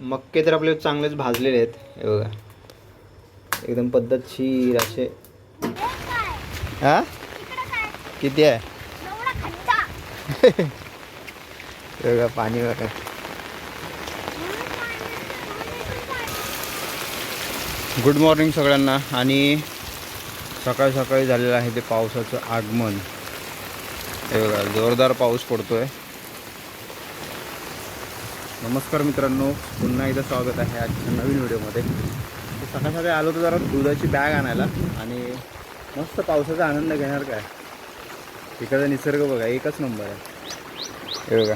मक्के तर आपले चांगलेच भाजलेले आहेत. हे बघा. एकदम पद्धतशीर असे. हा? किती आहे? हे बघा पाणी बघा. गुड मॉर्निंग सगळ्यांना. आणि सकाळी सकाळी झालेलं आहे ते पावसाचं आगमन. हे बघा जोरदार पाऊस पडतो आहे नमस्कार मित्रांनो पुन्हा एकदा स्वागत आहे आजच्या नवीन व्हिडिओमध्ये. सकाळ सकाळी आलो तर जरा दुधाची बॅग आणायला आणि मस्त पावसाचा आनंद घेणार काय? तिकडचा निसर्ग बघा एकच नंबर आहे. हे बघा.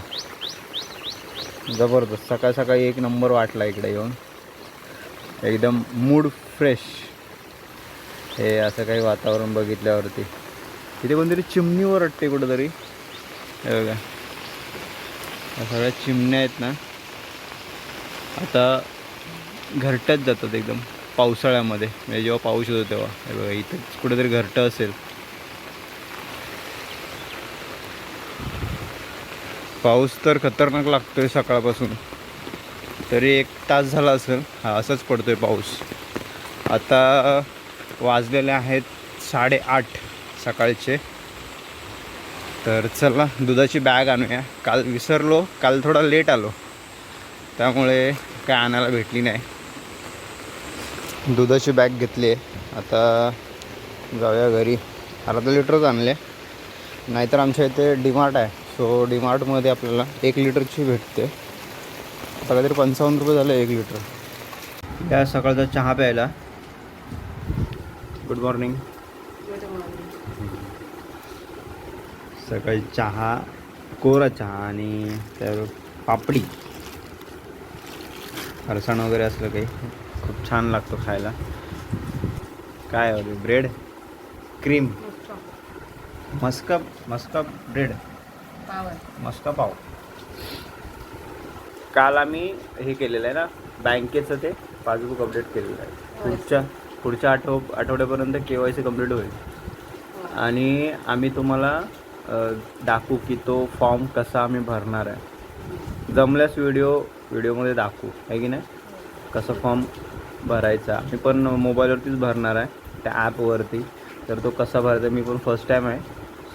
जबरदस्त. सकाळ सकाळी एक नंबर वाटला इकडे येऊन. एकदम मूड फ्रेश हे असं काही वातावरण बघितल्यावरती. तिथे कोणतरी चिमणीवर वाटते कुठंतरी. हे बघा. सगळ्या चिमण्या आहेत ना. आता घरट्यात जातात एकदम पावसाळ्यामध्ये. म्हणजे जेव्हा पाऊस होतो तेव्हा. हे बघा इथं कुठेतरी घरटं असेल. पाऊस तर खतरनाक लागतोय सकाळपासून. तरी एक तास झाला असेल. हा असाच पडतोय पाऊस. आता वाजलेले आहेत साडेआठ सकाळचे. तर चला दुधाची बॅग आणूया. काल विसरलो काल थोडा लेट आलो. त्यामुळे काय आणायला भेटली नाही. दुधाची बॅग घेतली आहे. आता जाऊया घरी. अर्धा लिटरच आणले. नाहीतर आमच्या इथे डीमार्ट आहे. सो डीमार्टमध्ये आपल्याला एक लिटरची भेटते. आता काहीतरी पंचावन्न रुपये झालं एक लिटर. या सकाळचा चहा प्यायला. गुड मॉर्निंग सकाळी चहा कोरा चहा आणि त्यावर पापडी. फरसाण वगैरे असलं काही. खूप छान लागतो खायला. काय हवे ब्रेड क्रीम मस्का मस्का ब्रेड मस्का पाव. काल आम्ही हे केलेलं आहे ना बँकेचं ते पासबुक अपडेट केलेलं आहे. पुढच्या पुढच्या आठव आठवड्यापर्यंत के वाय सी कंप्लीट होईल आणि आम्ही तुम्हाला दाखवू की तो फॉर्म कसा आम्ही भरणार आहे. जमल्यास व्हिडिओ व्हिडिओमध्ये दाखवू आहे की नाही? कसं फॉर्म भरायचा? मी पण मोबाईलवरतीच भरणार आहे त्या ॲपवरती तर तो कसा भरायचा मी पण फर्स्ट टाईम आहे.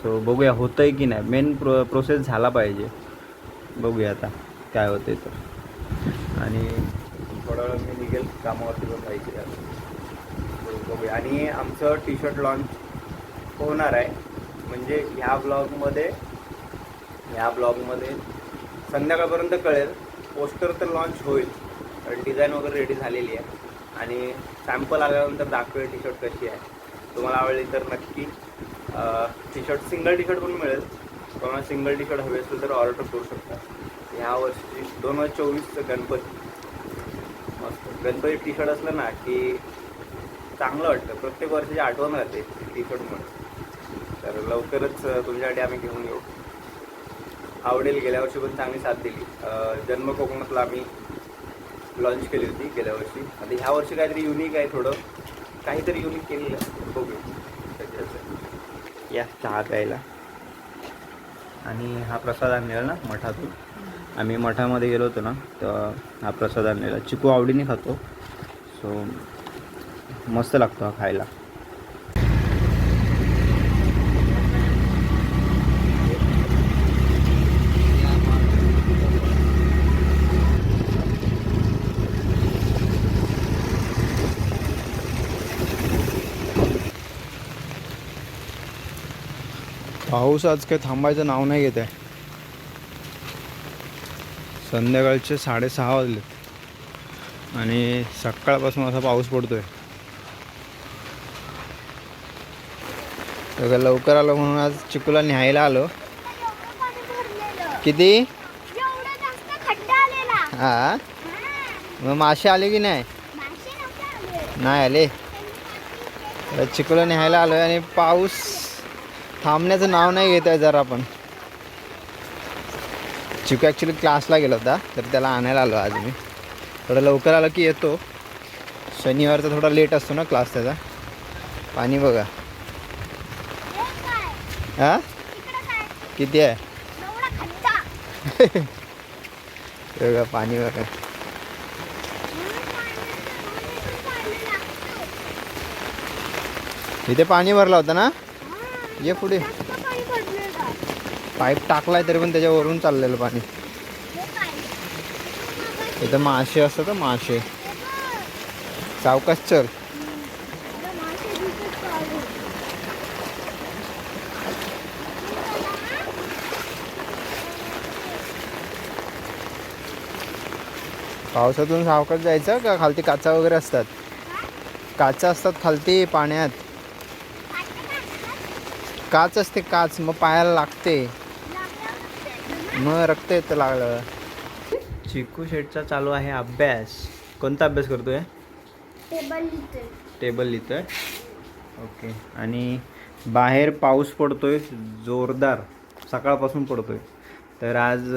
सो बघूया होतं आहे की नाही? मेन प्रो प्रोसेस झाला पाहिजे. बघूया आता काय होते तर आणि थोडा वेळ मी निघेल कामावरती पण पाहिजे बघूया. आणि आमचं टी शर्ट लॉन्च होणार आहे. म्हणजे ह्या ब्लॉगमध्ये ह्या ब्लॉगमध्ये संध्याकाळपर्यंत कळेल. पोस्टर तर लॉन्च होईल कारण डिझाईन वगैरे रेडी झालेली आहे. आणि सॅम्पल आल्यानंतर दाखवेल टी शर्ट कशी आहे. तुम्हाला आवडली तर नक्की T shirt single T shirt पण मिळेल. तुम्हाला सिंगल टी शर्ट हवे असेल तर ऑर्डर करू शकता. ह्या वर्षी दोन हजार चोवीसचं गणपती. मस्त. गणपती टी शर्ट असलं ना की चांगलं वाटतं. प्रत्येक वर्षाची आठवण राहते टी शर्टमुळे तर लवकरच तुमच्यासाठी आम्ही घेऊन येऊ. आवडेल. गेल्या वर्षी पण चांगली साथ दिली. जन्म कोकणातला आम्ही लॉन्च केली होती गेल्या वर्षी. आता ह्या वर्षी काहीतरी युनिक आहे थोडं. काहीतरी युनिक केलेलं बघू या चहा प्यायला. आणि हा प्रसाद आणलेला ना मठातून. आम्ही मठामध्ये गेलो होतो ना तेव्हा हा प्रसाद आणलेला. चिकू आवडीने खातो. सो मस्त लागतो हा खायला. पाऊस आज काही थांबायचं नाव नाही घेत आहे. संध्याकाळचे साडेसहा वाजलेत आणि सकाळपासून असा पाऊस पडतोय. तर लवकर आलो म्हणून आज चिकूला न्यायला आलो. किती? हा? मग मासे आले की नाही? नाही आले. चिकूला न्यायला आलो आणि पाऊस थांबण्याचं नाव नाही घेत आहे जरा पण चिकू ॲक्च्युली क्लासला गेला होता तर त्याला आणायला आलो आज मी. थोडं लवकर आलं की येतो. शनिवारचा थोडा लेट असतो ना क्लास त्याचा. पाणी बघा. हा? किती आहे? बघा पाणी बघा. इथे पाणी भरला होता ना? ये पुढे. पाईप टाकलाय तरी पण त्याच्यावरून चाललेलं पाणी. इथं मासे असतात ना मासे. हे सावकाश चल. पावसातून सावकाश जायचं का? खालती काचा वगैरे असतात. काचा असतात खालती पाण्यात. काच असते काच मग पायाला लागते. मग रक्त येतं लागलं. चिकू शेटचा चालू आहे अभ्यास. कोणता अभ्यास करतोय? टेबल लिहिते. टेबल लिहितोय ओके आणि बाहेर पाऊस पडतोय जोरदार. सकाळपासून पडतोय. तर आज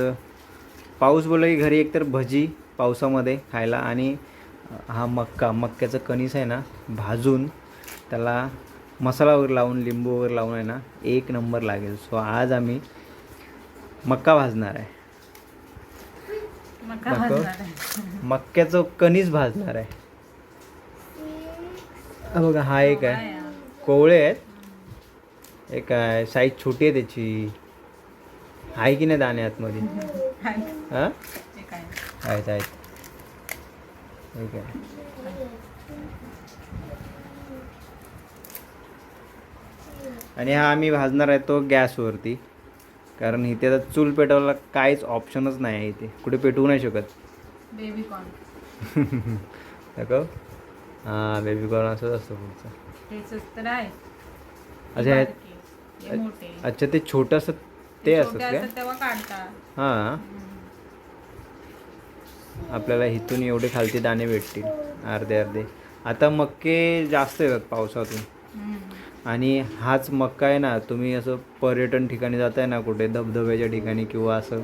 पाऊस बोलला की घरी एकतर भजी पावसामध्ये खायला आणि हा मक्का. मक्क्याचं कणीस आहे ना भाजून त्याला मसाला वगैरे लावून लिंबू वगैरे लावून आहे ना एक नंबर लागेल. सो आज आम्ही मक्का भाजणार आहे. मक्क्याचं कणीस भाजणार आहे. बघा हा एक आहे? कोवळे आहेत. एक आहे साईज छोटी आहे त्याची. आहे की नाही दाणे आतमध्ये? हां? हे? आहेत आहेत. ठीक आहे. आणि हा आम्ही भाजणार आहे तो गॅसवरती. कारण इथे आता चूल पेटवायला काहीच ऑप्शनच नाही आहे इथे. कुठे पेटवू नाही शकत. बेबी कॉर्न दाखव. हां बेबी कॉर्न असंच असतं पुढचं. अच्छा अच्छा ते छोटंसं ते असतं छोटे काढतात. हां. आपल्याला इथून एवढे खालती दाणे भेटतील. अर्धे अर्धे. आता मक्के जास्त येतात पावसातून. आणि हाच मक्का आहे ना तुम्ही असं पर्यटन ठिकाणी जाताय ना कुठे धबधब्याच्या ठिकाणी किंवा असं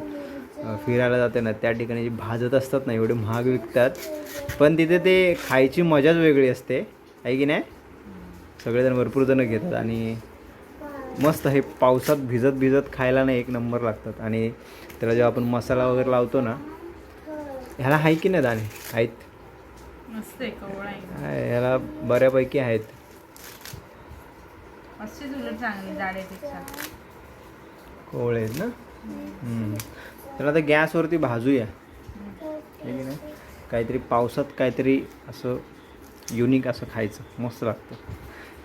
फिरायला जाते ना त्या ठिकाणी जे भाजत असतात ना एवढे महाग विकतात. पण तिथे ते खायची मजाच वेगळी असते. आहे की नाही? सगळेजण भरपूर जण घेतात आणि मस्त हे पावसात भिजत भिजत खायला ना एक नंबर लागतात. आणि त्याला जेव्हा आपण मसाला वगैरे लावतो ना ह्याला आहे की नाही दाणे? आहेत? ह्याला बऱ्यापैकी आहेत. अशीच उलट चांगली जाड्यापेक्षा कोवळे आहेत ना. त्याला आता गॅसवरती भाजूया. आहे की नाही? काहीतरी पावसात काहीतरी असं युनिक असं खायचं. मस्त लागतं.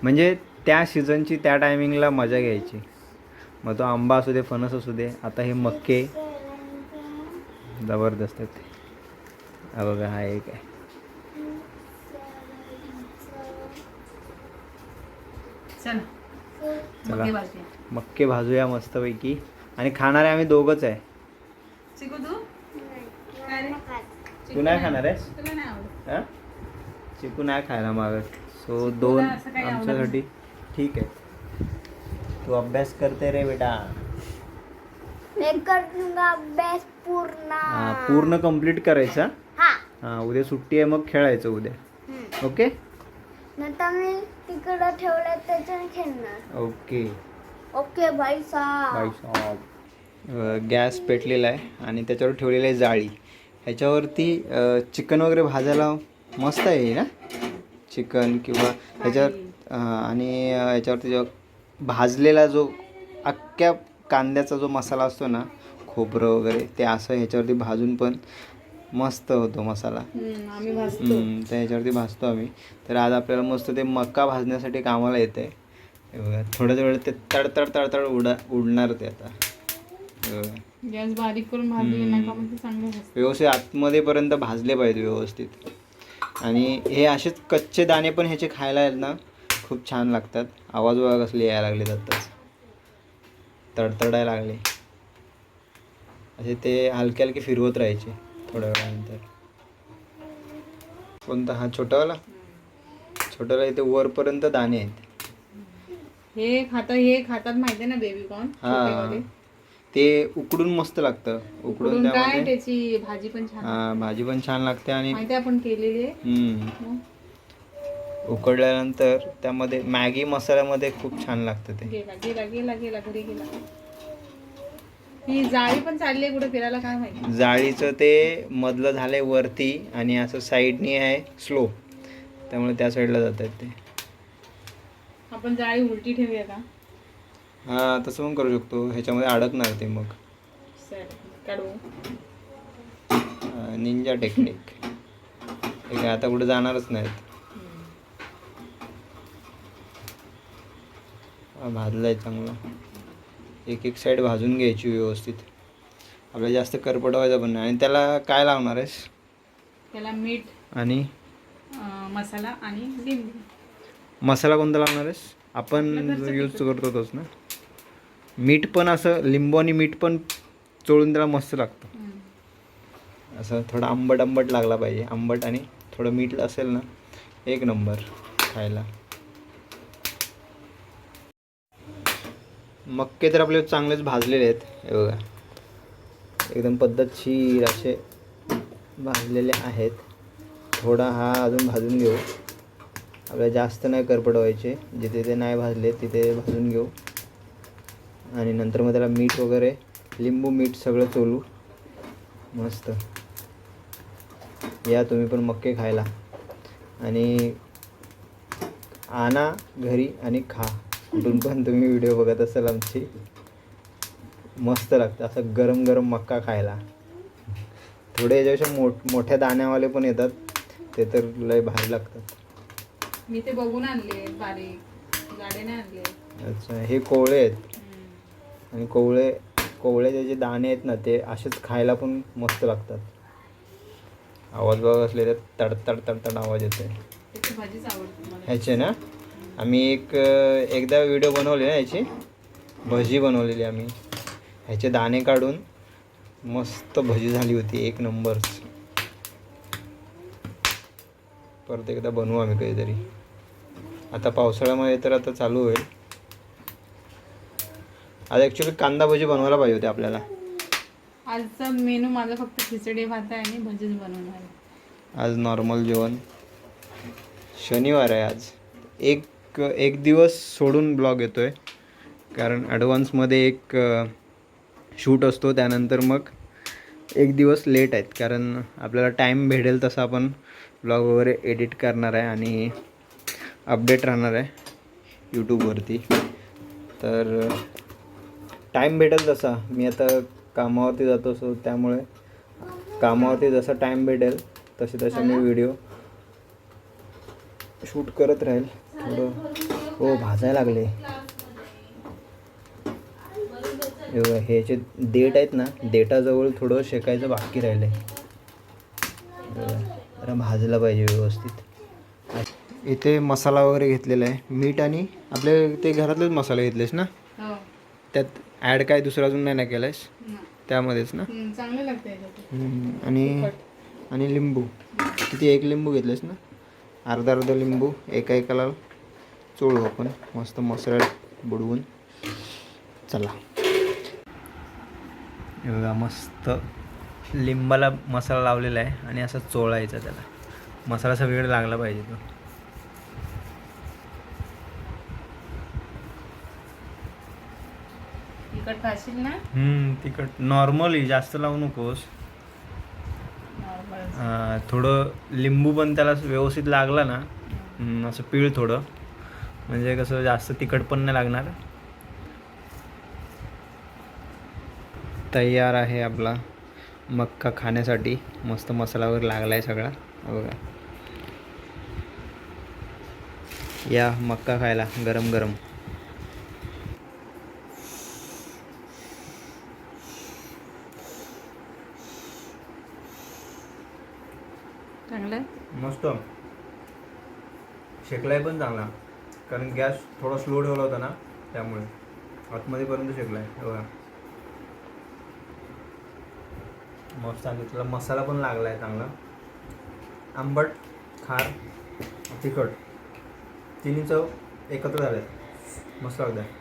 म्हणजे त्या सीझनची त्या टायमिंगला मजा घ्यायची. मग तो आंबा असू दे फणस असू दे आता हे मक्के. जबरदस्त आहेत हा बघा हा एक आहे. चल. चला. मगे भाजी मक्के भाजूया मस्तपैकी. आणि खाणारे आम्ही दोघंच आहे. चिकू तू? नाही खाणार आहेस? तुला नाही आवडत. हा? चिकू नाही खायला मागत सो दोन आमच्यासाठी ठीक आहे. तू अभ्यास करते रे बेटा. मैं कर दूंगा अभ्यास पूर्ण. हा, पूर्ण कंप्लीट करायचा? हा. हा उद्या सुट्टी आहे मग खेळायचं उद्या. ओके? नंतर मी तिकडं ठेवलं त्याच्याने खेळणार. ओके. ओके भाई साहब शॉप गॅस पेटलेला आहे आणि त्याच्यावर ठेवलेली आहे जाळी. ह्याच्यावरती चिकन वगैरे भाजायला मस्त आहे ना? चिकन किंवा ह्याच्यावर अं, आणि अं, ह्याच्यावरती जो भाजलेला जो अख्ख्या कांद्याचा जो मसाला असतो ना खोबरं वगैरे ते असं ह्याच्यावरती भाजून पण मस्त होतो मसाला. आम्ही भाजतो. हम्म, तर ह्याच्यावरती भाजतो आम्ही. तर आज आपल्याला मस्त ते मक्का भाजण्यासाठी कामाला येतं थोड्याच वेळात ते तडतड तडतड उडा उडणार ते आता. हे बघा. गॅस बारीक करून भाजली नाही का मग ते चांगलं भाजतं. व्यवस्थित आतमध्येपर्यंत भाजले पाहिजे व्यवस्थित. आणि हे असेच कच्चे दाणे पण ह्याचे खायला आहेत ना खूप छान लागतात. आवाज बघा कसले यायला लागले आत्ताच. तडतडायला लागले. असे ते हलके हलके फिरवत राहायचे. थोड्या वेळानंतर कोणता? हा छोटावाला? छोटावाला इथे वरपर्यंत दाणे आहेत. हे खातात हे खातात माहितीये ना बेबी कॉर्न हा. ते उकडून मस्त लागतं. उकडून उकडून काय त्यामध्ये त्याची भाजी पण छान हा भाजी पण छान लागते आणि माहिती आपण केलेली आहे? हम्म. मग? उकडल्यानंतर त्यामध्ये मॅगी मसाल्यामध्ये खूप छान लागतं ते. गेला गेला गेला गेला घरी गेला. ही जाळी पण चालली आहे कुठे फिरायला काय माहिती? जाळीचं ते मधलं झालंय वरती आणि असं साईडनी आहे स्लो. त्यामुळे त्या साईडला जातात ते. हा आपण जाळी उलटी ठेवूया का? हां तसं पण करू शकतो. ह्याच्यामध्ये अडकणार ते मग. सर काढू. निंजा टेक्निक हे काय आता कुठे जाणारच नाहीत. हा, भाजलाय चांगला. एक एक साईड भाजून घ्यायची व्यवस्थित. आपल्याला जास्त करपटवायचं पण नाही. आणि त्याला काय लावणार आहेस? त्याला मीठ आणि? मसाला आणि लिंबू. मसाला कोणता लावणार आहेस? आपण यूज. करतो तोच ना? मीठ पण असं लिंबू आणि मीठ पण चोळून त्याला मस्त लागतं. असं थोडा आंबट आंबट लागला पाहिजे. आंबट आणि थोडं मीठ असेल ना एक नंबर खायला. मक्के तर आपले चांगलेच भाजलेले आहेत. हे बघा. एकदम पद्धतशीर असे भाजलेले आहेत. थोडा हा अजून भाजून घेऊ. आपल्याला जास्त नाही करपटवायचे जिथे ते नाही भाजले तिथे भाजून घेऊ. आणि नंतर मग त्याला मीठ वगैरे लिंबू मीठ सगळं चोलू. मस्त. या तुम्ही पण मक्के खायला. आणि आणा घरी आणि खा. कुठून पण तुम्ही व्हिडिओ बघत असाल आमची मस्त लागतं. असं गरम गरम मक्का खायला. थोडे याच्यापेक्षा मोठ मोठ्या दाण्यावाले पण येतात. ते तर लय भारी लागतात. मी ते बघून आणले बारीक. जाडे नाही आणले. अच्छा हे कोवळे आहेत. आणि कोवळे कोवळ्याचे जे दाणे आहेत ना ते असेच खायला पण मस्त लागतात. आवाज बघ असले तर तड तड तड तड आवाज मला. ह्याचे ना? आम्ही एक एकदा व्हिडिओ बनवले ना ह्याची भजी बनवलेली आम्ही. ह्याचे दाणे काढून मस्त भजी झाली होती एक नंबरच. परत एकदा बनवू आम्ही कधीतरी. आता पावसाळ्यामध्ये तर आता चालू होईल. आज ॲक्च्युली कांदा भजी बनवायला पाहिजे होते आपल्याला. आजचा मेनू माझा फक्त खिचडी भात आहे आणि भजीच बनवणार आज नॉर्मल जेवण. शनिवार आहे आज. एक एक दिवस सोडून ब्लॉग येतो आहे कारण ॲडव्हान्समध्ये एक शूट असतो. त्यानंतर मग एक दिवस लेट आहेत. कारण आपल्याला टाईम भेटेल तसा आपण ब्लॉग वगैरे एडिट करणार आहे आणि अपडेट राहणार आहे यूट्यूबवरती तर टाईम भेटेल तसा. मी आता कामावरती जातो सो त्यामुळे कामावरती जसा टाईम भेटेल तसे तसे मी व्हिडिओ शूट करत राहील. थोडं. हो भाजायला लागले. हे हे जे देठ आहेत ना देठाजवळ थोडं शेकायचं बाकी राहिलं आहे भाजलं पाहिजे व्यवस्थित. इथे मसाला वगैरे घेतलेला आहे. मीठ आणि आपले ते घरातलेच मसाले घेतलेस ना? हो. त्यात ॲड काय दुसरं अजून नाही ना केलं आहेस ना. त्यामध्येच ना? आणि आणि लिंबू. किती एक लिंबू घेतलेस ना? अर्धा अर्धा लिंबू एका एकाला चोळू आपण. मस्त मसाल्यात बुडवून. चला. बघा मस्त लिंबाला मसाला लावलेला आहे आणि असं चोळायचा त्याला. मसाला सगळीकडे लागला पाहिजे तो. तिखट खाशील ना? हम्म, तिखट. नॉर्मली जास्त लावू नकोस. थोडं लिंबू पण त्याला व्यवस्थित लागला ना. असं पीळ थोडं. म्हणजे कसं जास्त तिखट पण नाही लागणार. तयार आहे आपला मक्का खाण्यासाठी. मस्त मसाला वगैरे लागला आहे सगळा बघा. या मक्का खायला गरम गरम. चांगलं मस्त. शेकलाय पण चांगला. कारण गॅस थोडा स्लो ठेवला होता ना त्यामुळे. आतमध्ये पर्यंत शेकलाय हे बघा मस्त आणि त्याला मसाला पण लागला आहे चांगला. आंबट खार तिखट. तिन्ही चव एकत्र झाले मस्त लागत आहे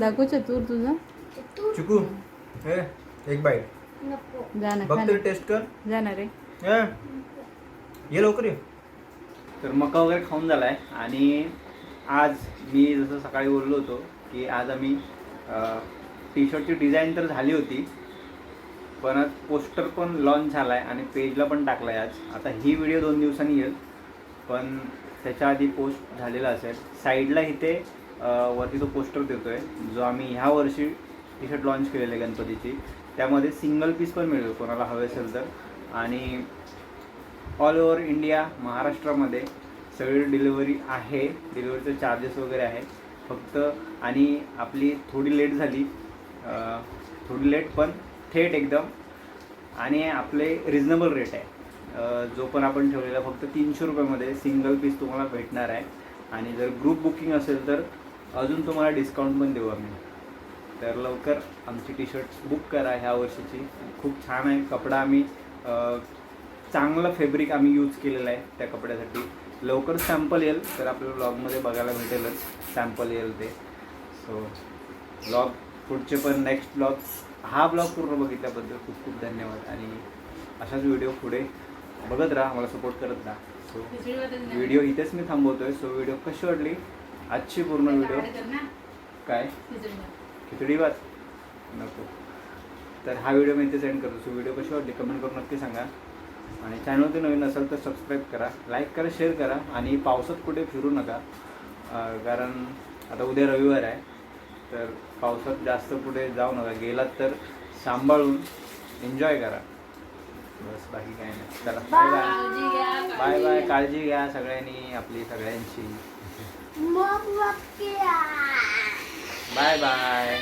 दाखव चतुर तुझं? चिकू हे एक बाईट. नको. जा ना बघ खा तरी ना. टेस्ट कर. जा ना रे. ये लवकर ये. तर मका वगैरे खाऊन झाला आहे आणि आज मी जसं सकाळी बोललो होतो की आज आम्ही टी शर्टची डिझाईन तर झाली होती पण आज पोस्टर पण लॉन्च झाला आहे आणि पेजला पण टाकला आहे आज. आता ही व्हिडिओ दोन दिवसांनी येईल पण त्याच्या आधी पोस्ट झालेला असेल. साईडला इथे वरती तो पोस्टर देतो आहे जो आम्ही ह्या वर्षी टी शर्ट लॉन्च केलेले आहे गणपतीची. त्यामध्ये सिंगल पीस पण मिळेल कोणाला हवे असेल तर. आणि ऑल ओव्हर इंडिया महाराष्ट्रामध्ये सगळी डिलिव्हरी आहे. डिलिव्हरीचे चार्जेस वगैरे आहे. फक्त आणि आपली थोडी लेट झाली. थोडी लेट पण थेट एकदम. आणि आपले रिजनेबल रेट आहे. जो पण आपण ठेवलेला फक्त तीनशे रुपयामध्ये सिंगल पीस तुम्हाला भेटणार आहे. आणि जर ग्रुप बुकिंग असेल तर अजून तुम्हाला डिस्काउंट पण देऊ आम्ही. तर लवकर आमची टी शर्ट्स बुक करा ह्या वर्षीची. खूप छान आहे. कपडा आम्ही चांगलं फॅब्रिक आम्ही यूज केलेलं आहे त्या कपड्यासाठी. लवकर सॅम्पल येईल तर आपल्याला ब्लॉगमध्ये बघायला भेटेलच. सॅम्पल येईल ते. सो ब्लॉग पुढचे पण नेक्स्ट ब्लॉग हा ब्लॉग पूर्ण बघितल्याबद्दल खूप खूप धन्यवाद. आणि अशाच व्हिडिओ पुढे बघत राहा मला सपोर्ट करत राहा. सो व्हिडिओ इथेच मी थांबवतोय. सो व्हिडिओ कशी वाटली? आजची पूर्ण व्हिडिओ काय? खिचडी भात. नको. तर हा व्हिडिओ मी इथे सेंड करतो. सो व्हिडिओ कशी वाटली? कमेंट करून नक्की सांगा. आणि चॅनलवरती नवीन असेल तर सबस्क्राईब करा लाईक करा शेअर करा आणि पावसात कुठे फिरू नका. कारण आता उद्या रविवार आहे तर पावसात जास्त पुढे जाऊ नका. गेलात तर सांभाळून एन्जॉय करा. बस बाकी काय नाही. चला बाय बाय बाय बाय काळजी घ्या. सगळ्यांनी आपली सगळ्यांची. Bye bye